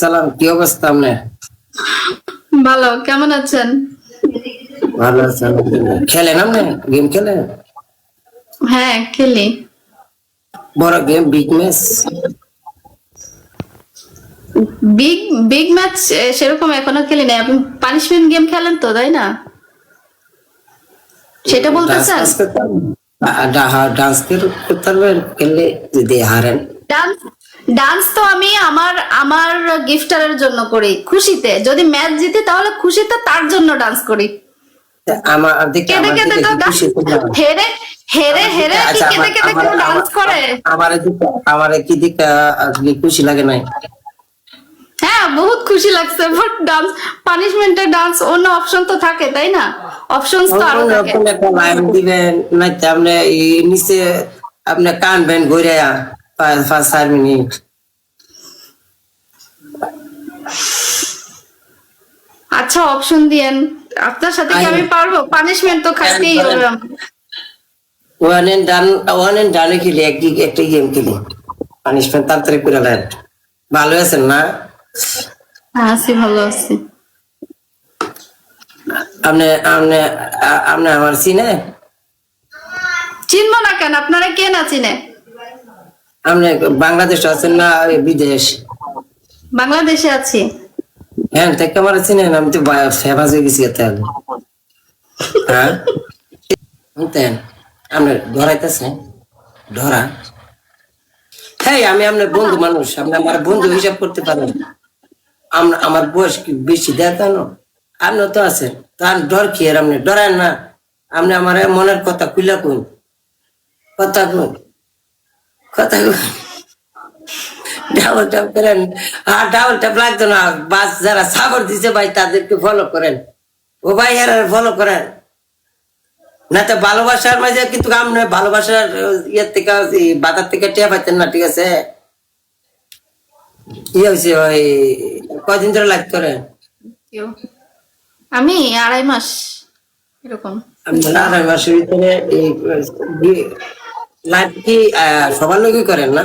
সালাম কি অবস্থা আপনার? ভালো কেমন আছেন? ভালো আছেন খেলেন আপনি? গেম খেলেন? হ্যাঁ খেলি। বড় game big match big big match সেরকম এখনও খেলি নাই। আপনি পানিশমেন্ট গেম খেলেন তো তাই না? সেটা বলতে চান? ডান্স করতে পারবেন? খেললে যদি হারেন। ডান্স ডান্স তো আমি আমার আমার গিফটারের জন্য করি খুশিতে। যদি ম্যাচ জিতে তাহলে খুশিতে তার জন্য ডান্স করি। আমার কেঁদে কেঁদে তো খুশি হেরে হেরে হেরে কেঁদে কেঁদে কেউ ডান্স করে। আমার আমার কি দিকে আজকে খুশি লাগে নাই? হ্যাঁ বহুত খুশি লাগছে বাট ডান্স পানিশমেন্টের ডান্স অন্য অপশন তো থাকে তাই না? অপশনস তো আরও থাকে। দিবেন আপনি নিচে আপনি কানবেন ঘুরে পাঁচ চার মিনিট আচ্ছা অপশন দিয়েন। আপনার সাথে কি আমি পারব? পানিশমেন্ট তো খাইতেই হবে। One and done one and ডানে খেলি এক একটা গেম খেলি। পানিশমেন্ট তাড়াতাড়ি করে দেন ভালো আছেন না? হ্যাঁ আছি ভালো আছি। আপনি আপনি আপনি আমার চিনে চিনবো না কেন? আপনারা কে না চিনে? আপনি বাংলাদেশ আছেন না বিদেশ? বাংলাদেশে আছি। হ্যাঁ থেকে আমার চিনেন আমি তো ফেমাস হয়ে গেছি এতে হ্যাঁ? শুনতেন আপনি ধরাইতেছেন? ধরা? হ্যাঁ আমি আপনার বন্ধু মানুষ আপনি আমার বন্ধু হিসাব করতে পারেন। আমরা আমার বয়স কি বেশি? দেখানো। আপনি তো আছেন। তার ডর কি আর আপনি? ডরান না। আপনি আমার মনের কথা খুলে কোন কথা কোন ডাবল ট্যাপ করেন আর ডাবল ট্যাপ লাগতো না বাস যারা সাবর দিছে ভাই তাদেরকে ফলো করেন ও ভাই এরা ফলো করেন না তো ভালোবাসার মাঝে কিন্তু আপনি ভালোবাসার ইয়ের থেকে বাজার থেকে টিয়া পাইতেন না ঠিক আছে ইয়ে হয়েছে ওই কয়দিন ধরে লাইক করেন আমি আড়াই মাস এরকম। আড়াই মাসের ভিতরে লাইভ কি সবার লোকই করেন না?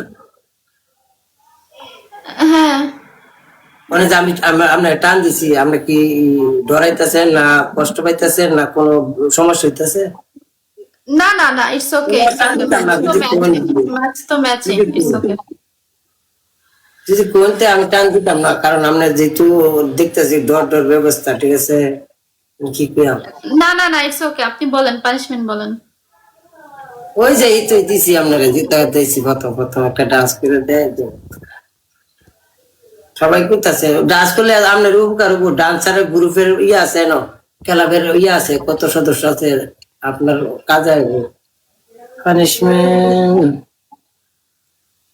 হ্যাঁ। মানে যে আমি আমি- আপনার টান দিছি আপনি কি ডরাইতেছেন না কষ্ট পাইতেছেন না কোনো সমস্যা হইতেছে? না না না ইটস ওকে ম্যাচ তো ম্যাচ ইটস ওকে যদি কোনতে আমি টান দিতাম না কারণ আমরা যেহেতু দেখতেছি ডর ডর ব্যবস্থা ঠিক আছে? কি না না না ইটস ওকে আপনি বলেন পানিশমেন্ট বলেন। ওই যে এই তো দিছি আপনারা জিতে দিয়েছি প্রথম প্রথম একটা ডান্স করে দেয় সবাই করতেছে। ডান্স করলে আপনার উপকার উপর ডান্সারের গ্রুপের ইয়ে আছে না? ক্লাবের ইয়ে আছে কত সদস্য আছে আপনার কাজে পানিশমেন্ট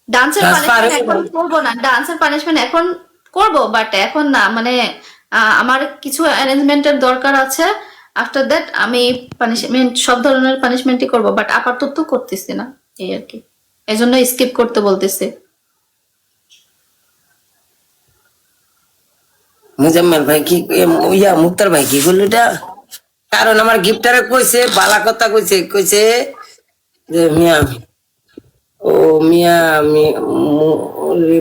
ডান্সের পানিশমেন্ট এখন করব না। ডান্সের পানিশমেন্ট এখন করব বাট এখন না মানে আমার কিছু অ্যারেঞ্জমেন্টের দরকার আছে। আফটার দ্যাট আমি পানিশমেন্ট সব ধরনের পানিশমেন্টই করব বাট আপাতত করতেছি না, এই আর কি। এই জন্য স্কিপ করতে বলতেছি। মুজাম্মেল ভাই কি ইয়া, মুক্তার ভাই কি করল এটা? কারণ আমার গিফটারে কইছে, বালা কথা কইছে কইছে যে মিয়া, ও মিয়া আমি